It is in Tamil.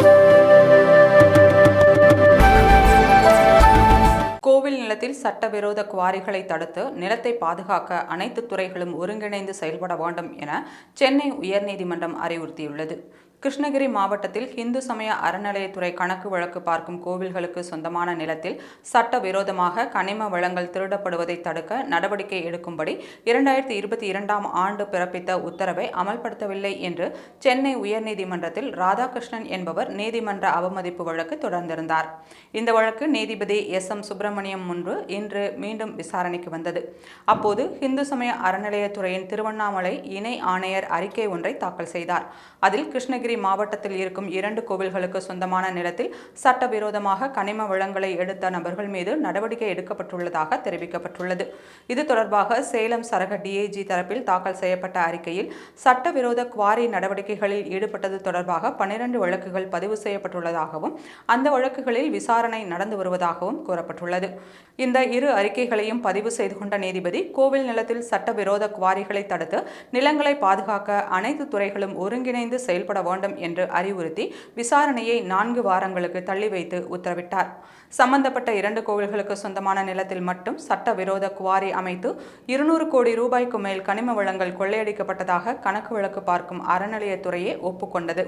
Thank you. கோவில் நிலத்தில் சட்டவிரோத குவாரிகளை தடுத்து நிலத்தை பாதுகாக்க அனைத்து துறைகளும் ஒருங்கிணைந்து செயல்பட வேண்டும் என சென்னை உயர்நீதிமன்றம் அறிவுறுத்தியுள்ளது. கிருஷ்ணகிரி மாவட்டத்தில் இந்து சமய அறநிலையத்துறை கணக்கு வழக்கு பார்க்கும் கோவில்களுக்கு சொந்தமான நிலத்தில் சட்டவிரோதமாக கனிம வளங்கள் திருடப்படுவதை தடுக்க நடவடிக்கை எடுக்கும்படி இரண்டாயிரத்தி இருபத்தி இரண்டாம் ஆண்டு பிறப்பித்த உத்தரவை அமல்படுத்தவில்லை என்று சென்னை உயர்நீதிமன்றத்தில் ராதாகிருஷ்ணன் என்பவர் நீதிமன்ற அவமதிப்பு வழக்கு தொடர்ந்திருந்தார். இந்த வழக்கு நீதிபதி எஸ் எம் சமயம் முன்பு இன்று மீண்டும் விசாரணைக்கு வந்தது. அப்போது இந்து சமய அறநிலையத்துறையின் திருவண்ணாமலை இணை ஆணையர் அறிக்கை ஒன்றை தாக்கல் செய்தார். அதில் கிருஷ்ணகிரி மாவட்டத்தில் இருக்கும் இரண்டு கோவில்களுக்கு சொந்தமான நிலத்தில் சட்டவிரோதமாக கனிம வளங்களை எடுத்த நபர்கள் மீது நடவடிக்கை எடுக்கப்பட்டுள்ளதாக தெரிவிக்கப்பட்டுள்ளது. இது தொடர்பாக சேலம் சரக டிஏஜி தரப்பில் தாக்கல் செய்யப்பட்ட அறிக்கையில் சட்டவிரோத குவாரி நடவடிக்கைகளில் ஈடுபட்டது தொடர்பாக பன்னிரண்டு வழக்குகள் பதிவு செய்யப்பட்டுள்ளதாகவும் அந்த வழக்குகளில் விசாரணை நடந்து வருவதாகவும் கூறப்பட்டுள்ளது. இந்த இரு அறிக்கைகளையும் பதிவு செய்து கொண்ட நீதிபதி கோவில் நிலத்தில் சட்டவிரோத குவாரிகளை தடுத்து நிலங்களை பாதுகாக்க அனைத்து துறைகளும் ஒருங்கிணைந்து செயல்பட வேண்டும் என்று அறிவுறுத்தி விசாரணையை நான்கு வாரங்களுக்கு தள்ளி வைத்து உத்தரவிட்டார். சம்பந்தப்பட்ட இரண்டு கோவில்களுக்கு சொந்தமான நிலத்தில் மட்டும் சட்டவிரோத குவாரி அமைத்து இருநூறு கோடி ரூபாய்க்கு மேல் கனிம வளங்கள் கொள்ளையடிக்கப்பட்டதாக கணக்கு வழக்கு பார்க்கும் அறநிலையத்துறையே ஒப்புக்கொண்டது.